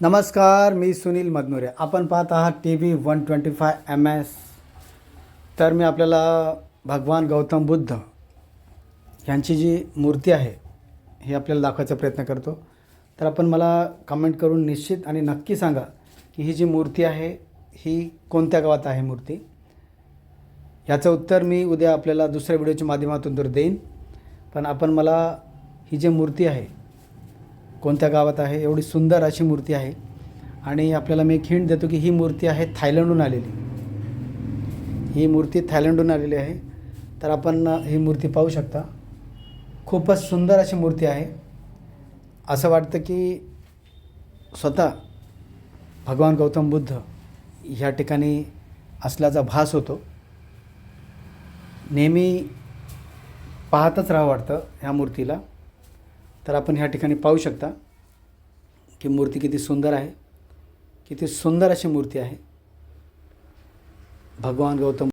नमस्कार मी सुनील मदनुरे. आपण पाहत आहात T V one twenty five M S तर मी आपल्याला भगवान गौतम बुद्ध यांची जी मूर्ती आहे हे आपल्याला दाखवायचा प्रयत्न करतो. तर आपण मला कमेंट करून निश्चित आणि नक्की सांगा की ही जी मूर्ती आहे ही कोणत्या गावात आहे मूर्ती? याचं उत्तर मी उद्या आपल्याला दुसऱ्या व्हिडिओच्या माध्यमातून तर देईन. पण आपण मला ही जी मूर्ती आहे कोणत्या गावात आहे एवढी सुंदर अशी मूर्ती आहे. आणि आपल्याला मी एक हिंट देतो की ही मूर्ती आहे थायलंडहून आलेली. ही मूर्ती थायलंडहून आलेली आहे. तर आपण ही मूर्ती पाहू शकता. खूपच सुंदर अशी मूर्ती आहे. असं वाटतं की स्वतः भगवान गौतम बुद्ध ह्या ठिकाणी असल्याचा भास होतो. नेहमी पाहतच राहावं वाटतं ह्या मूर्तीला. तर आपण ह्या ठिकाणी पाहू शकता की मूर्ती किती सुंदर आहे. किती सुंदर अशी मूर्ती आहे. भगवान गौतम